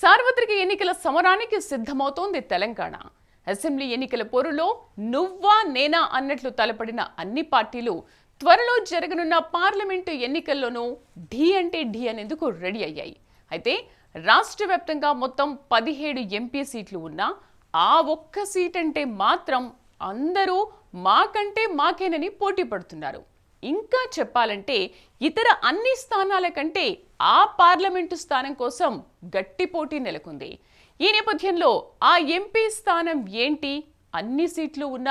సార్వత్రిక ఎన్నికల సమరానికి సిద్ధమవుతోంది తెలంగాణ. అసెంబ్లీ ఎన్నికల పోరులో నువ్వా నేనా అన్నట్లు తలపడిన అన్ని పార్టీలు త్వరలో జరగనున్న పార్లమెంటు ఎన్నికల్లోనూ ఢీ అంటే ఢీ అనేందుకు రెడీ అయ్యాయి. అయితే రాష్ట్ర వ్యాప్తంగా మొత్తం పదిహేడు ఎంపీ సీట్లు ఉన్నా ఆ ఒక్క సీట్ అంటే మాత్రం అందరూ మాకంటే మాకేనని పోటీ పడుతున్నారు. ఇంకా చెప్పాలంటే ఇతర అన్ని స్థానాల కంటే ఆ పార్లమెంటు స్థానం కోసం గట్టి పోటీ నెలకొంది. ఈ నేపథ్యంలో ఆ ఎంపీ స్థానం ఏంటి? అన్ని సీట్లు ఉన్న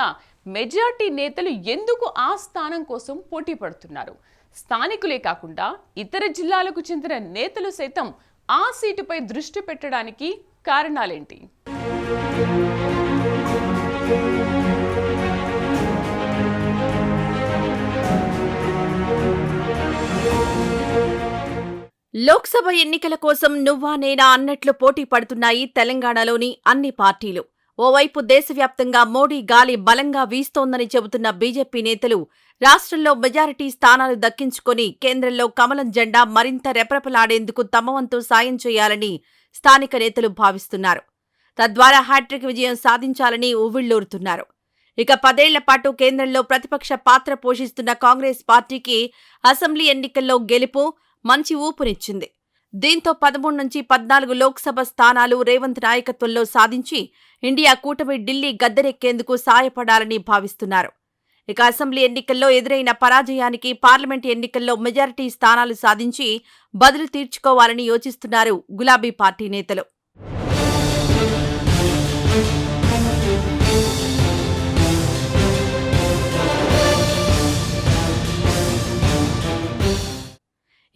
మెజార్టీ నేతలు ఎందుకు ఆ స్థానం కోసం పోటీ పడుతున్నారు? స్థానికులే కాకుండా ఇతర జిల్లాలకు చెందిన నేతలు సైతం ఆ సీటుపై దృష్టి పెట్టడానికి కారణాలేంటి? లోక్సభ ఎన్నికల కోసం నువ్వా నేనా అన్నట్లు పోటీ పడుతున్నాయి తెలంగాణలోని అన్ని పార్టీలు. ఓవైపు దేశవ్యాప్తంగా మోడీ గాలి బలంగా వీస్తోందని చెబుతున్న బీజేపీ నేతలు రాష్ట్రంలో మెజారిటీ స్థానాలు దక్కించుకొని కేంద్రంలో కమలం జెండా మరింత రెపరెపలాడేందుకు తమవంతు సాయం చేయాలని స్థానిక నేతలు భావిస్తున్నారు. తద్వారా హ్యాట్రిక్ విజయం సాధించాలని ఉవ్విళ్ళూరుతున్నారు ఇక పదేళ్ళ పాటు కేంద్రంలో ప్రతిపక్ష పాత్ర పోషిస్తున్న కాంగ్రెస్ పార్టీకి అసెంబ్లీ ఎన్నికల్లో గెలుపు మంచి ఊపునిచ్చింది దీంతో పదమూడు నుంచి పద్నాలుగు లోక్సభ స్థానాలు రేవంత్ నాయకత్వంలో సాధించి ఇండియా కూటమి ఢిల్లీ గద్దెరెక్కేందుకు సాయపడాలని భావిస్తున్నారు. ఇక అసెంబ్లీ ఎన్నికల్లో ఎదురైన పరాజయానికి పార్లమెంట్ ఎన్నికల్లో మెజారిటీ స్థానాలు సాధించి బదులు తీర్చుకోవాలని యోచిస్తున్నారు గులాబీ పార్టీ నేతలు.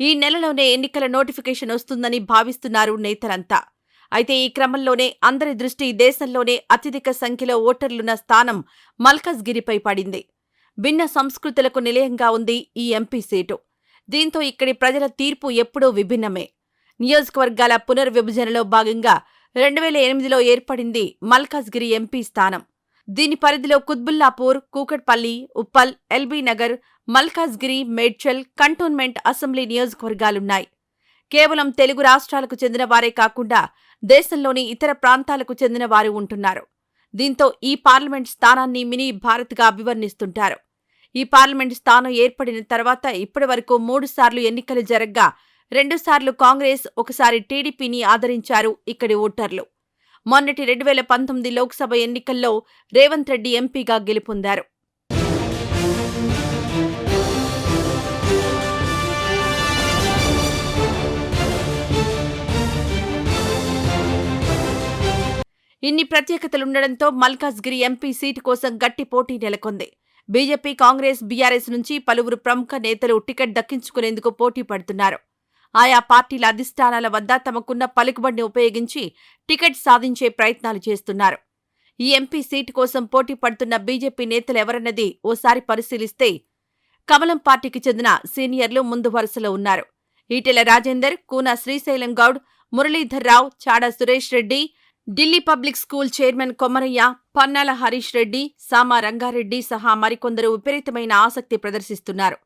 ఈ నెలలోనే ఎన్నికల నోటిఫికేషన్ వస్తుందని భావిస్తున్నారు నేతలంతా. అయితే ఈ క్రమంలోనే అందరి దృష్టి దేశంలోనే అత్యధిక సంఖ్యలో ఓటర్లున్న స్థానం మల్కజ్గిరిపై పడింది. భిన్న సంస్కృతులకు నిలయంగా ఉంది ఈ ఎంపీ సీటు. దీంతో ఇక్కడి ప్రజల తీర్పు ఎప్పుడూ విభిన్నమే. నియోజకవర్గాల పునర్విభజనలో భాగంగా రెండు వేల ఎనిమిదిలో ఏర్పడింది మల్కాజ్గిరి ఎంపీ స్థానం. దీని పరిధిలో Quthbullapur Kukatpally Uppal LB Nagar Malkajgiri Medchal cantonment assembly నియోజకవర్గాలున్నాయి. కేవలం తెలుగు రాష్ట్రాలకు చెందిన వారే కాకుండా దేశంలోని ఇతర ప్రాంతాలకు చెందిన వారు ఉంటున్నారు. దీంతో ఈ పార్లమెంట్ స్థానాన్ని మినీ భారత్గా అభివర్ణిస్తుంటారు. ఈ పార్లమెంట్ స్థానం ఏర్పడిన తర్వాత ఇప్పటి వరకు మూడుసార్లు ఎన్నికలు జరగ్గా రెండుసార్లు కాంగ్రెస్ ఒకసారి టీడీపీని ఆదరించారు ఇక్కడి ఓటర్లు. మొన్నటి రెండు వేల పంతొమ్మిది లోక్సభ ఎన్నికల్లో రేవంత్ రెడ్డి ఎంపీగా గెలుపొందారు. ఇన్ని ప్రత్యేకతలుండడంతో మల్కాజ్గిరి ఎంపీ సీటు కోసం గట్టి పోటీ నెలకొంది. బీజేపీ కాంగ్రెస్ బీఆర్ఎస్ నుంచి పలువురు ప్రముఖ నేతలు టికెట్ దక్కించుకునేందుకు పోటీ పడుతున్నారు. ఆయా పార్టీల అధిష్టానాల వద్ద తమకున్న పలుకుబడిని ఉపయోగించి టికెట్ సాధించే ప్రయత్నాలు చేస్తున్నారు. ఈ ఎంపీ సీటు కోసం పోటీ పడుతున్న బీజేపీ నేతలు ఎవరన్నది ఓసారి పరిశీలిస్తే కమలం పార్టీకి చెందిన సీనియర్లు ముందు వరుసలో ఉన్నారు. Etela Rajender Koona Srisailam Goud Muralidhar Rao Chada Suresh Reddy Delhi public school chairman Komaraiah Pannala Harish Reddy Sama Rangareddy సహా మరికొందరు విపరీతమైన ఆసక్తి ప్రదర్శిస్తున్నారు.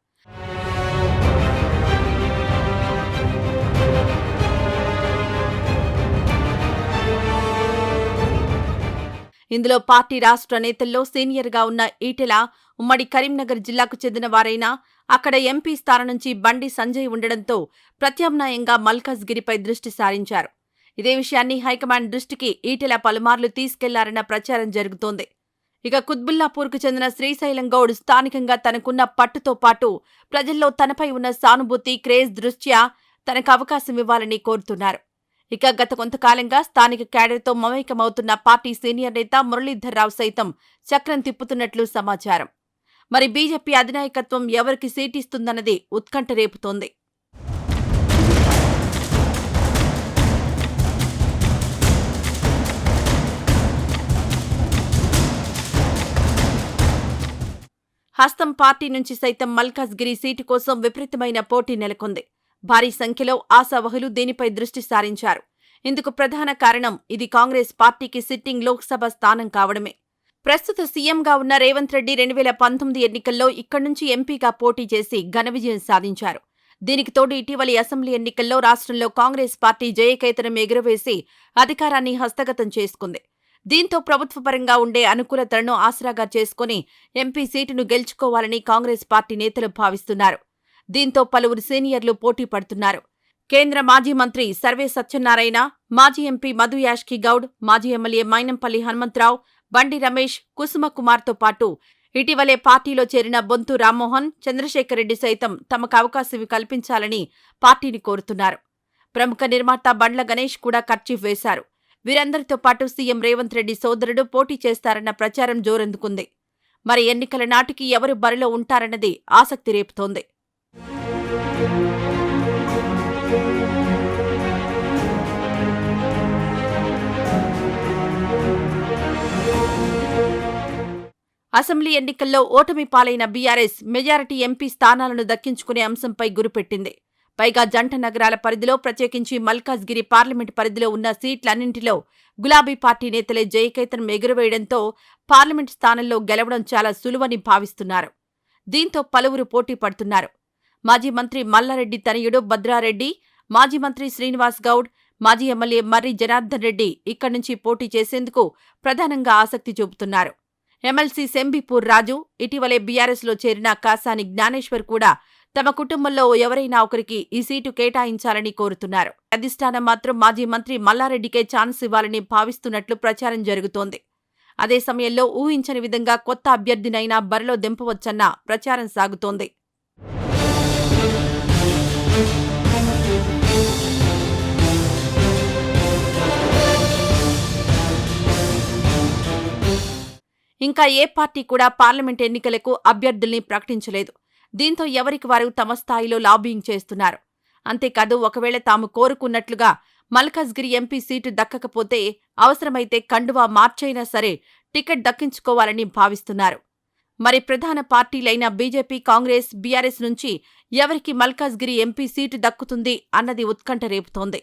ఇందులో పార్టీ రాష్ట్ర నేతల్లో సీనియర్గా ఉన్న ఈటెల ఉమ్మడి కరీంనగర్ జిల్లాకు చెందిన వారైనా అక్కడ ఎంపీ స్థానం నుంచి బండి సంజయ్ ఉండడంతో ప్రత్యామ్నాయంగా మల్కాజ్గిరిపై దృష్టి సారించారు. ఇదే విషయాన్ని హైకమాండ్ దృష్టికి ఈటెల పలుమార్లు తీసుకెళ్ళారన్న ప్రచారం జరుగుతోంది. ఇక కుత్బుల్లాపూర్కు చెందిన శ్రీశైలం గౌడ్ స్థానికంగా తనకున్న పట్టుతో పాటు ప్రజల్లో తనపై ఉన్న సానుభూతి క్రేజ్ దృష్ట్యా తనకు అవకాశం ఇవ్వాలని కోరుతున్నారు. ఇక గత కొంతకాలంగా స్థానిక క్యాడర్తో మమేకమవుతున్న పార్టీ సీనియర్ నేత మురళీధర్రావు సైతం చక్రం తిప్పుతున్నట్లు సమాచారం. మరి బీజేపీ అధినాయకత్వం ఎవరికి సీటిస్తుందన్నది ఉత్కంఠ రేపుతోంది. హస్తం పార్టీ నుంచి సైతం మల్కాజ్గిరి సీటు కోసం విపరీతమైన పోటీ నెలకొంది. భారీ సంఖ్యలో ఆశావహులు దీనిపై దృష్టి సారించారు. ఇందుకు ప్రధాన కారణం ఇది కాంగ్రెస్ పార్టీకి సిట్టింగ్ లోక్సభ స్థానం కావడమే. ప్రస్తుత సీఎంగా ఉన్న రేవంత్ రెడ్డి రెండు వేల పంతొమ్మిది ఎన్నికల్లో ఇక్కడి నుంచి ఎంపీగా పోటీ చేసి ఘన విజయం సాధించారు. దీనికి తోడు ఇటీవలి అసెంబ్లీ ఎన్నికల్లో రాష్ట్రంలో కాంగ్రెస్ పార్టీ జయకేతనం ఎగురవేసి అధికారాన్ని హస్తగతం చేసుకుంది. దీంతో ప్రభుత్వ పరంగా ఉండే అనుకూలతలను ఆసరాగా చేసుకుని ఎంపీ సీటును గెలుచుకోవాలని కాంగ్రెస్ పార్టీ నేతలు భావిస్తున్నారు. దీంతో పలువురు సీనియర్లు పోటీ పడుతున్నారు. కేంద్ర మాజీ మంత్రి సర్వే సత్యనారాయణ మాజీ ఎంపీ మధు యాష్కి గౌడ్ మాజీ ఎమ్మెల్యే మైనంపల్లి హనుమంతరావు బండి రమేష్ కుసుమ కుమార్తో పాటు ఇటీవలే పార్టీలో చేరిన బొంతు రామ్మోహన్ చంద్రశేఖరరెడ్డి సైతం తమకు అవకాశం కల్పించాలని పార్టీని కోరుతున్నారు. ప్రముఖ నిర్మాత బండ్ల గణేష్ కూడా ఖర్చీఫ్ వేశారు. వీరందరితో పాటు సీఎం రేవంత్ రెడ్డి సోదరుడు పోటీ చేస్తారన్న ప్రచారం జోరందుకుంది. మరి ఎన్నికల నాటికి ఎవరు బరిలో ఉంటారన్నది ఆసక్తి రేపుతోంది. అసెంబ్లీ ఎన్నికల్లో ఓటమి పాలైన బీఆర్ఎస్ మెజారిటీ ఎంపీ స్థానాలను దక్కించుకునే అంశంపై గురిపెట్టింది. పైగా జంట నగరాల పరిధిలో ప్రత్యేకించి మల్కాజ్గిరి పార్లమెంట్ పరిధిలో ఉన్న సీట్లన్నింటిలో గులాబీ పార్టీ నేతలే జయకేతనం ఎగురవేయడంతో పార్లమెంట్ స్థానంలో గెలవడం చాలా సులువని భావిస్తున్నారు. దీంతో పలువురు పోటీ పడుతున్నారు. మాజీ మంత్రి మల్లారెడ్డి తనయుడు భద్రారెడ్డి మాజీ మంత్రి శ్రీనివాస్ గౌడ్ మాజీ ఎమ్మెల్యే మర్రి జనార్దన్ రెడ్డి ఇక్కడి నుంచి పోటీ చేసేందుకు ప్రధానంగా ఆసక్తి చూపుతున్నారు. ఎమ్మెల్సీ సెంబిపూర్ రాజు ఇటీవలే బీఆర్ఎస్లో చేరిన కాసాని జ్ఞానేశ్వర్ కూడా తమ కుటుంబంలో ఎవరైనా ఒకరికి ఈ సీటు కేటాయించాలని కోరుతున్నారు. అధిష్టానం మాత్రం మాజీ మంత్రి మల్లారెడ్డికే ఛాన్స్ ఇవ్వాలని భావిస్తున్నట్లు ప్రచారం జరుగుతోంది. అదే సమయంలో ఊహించని విధంగా కొత్త అభ్యర్థినైనా బరిలో దింపవచ్చన్న ప్రచారం సాగుతోంది. ఇంకా ఏ పార్టీ కూడా పార్లమెంట్ ఎన్నికలకు అభ్యర్థుల్ని ప్రకటించలేదు. దీంతో ఎవరికి వారు తమ స్థాయిలో లాబింగ్ చేస్తున్నారు? అంతేకాదు ఒకవేళ తాము కోరుకున్నట్లుగా మల్కాజ్గిరి ఎంపీ సీటు దక్కకపోతే అవసరమైతే కండువా మార్చైనా సరే టికెట్ దక్కించుకోవాలని భావిస్తున్నారు. మరి ప్రధాన పార్టీలైన బీజేపీ కాంగ్రెస్ బీఆర్ఎస్ నుంచి ఎవరికి మల్కాజ్గిరి ఎంపీ సీటు దక్కుతుంది అన్నది ఉత్కంఠ రేపుతోంది.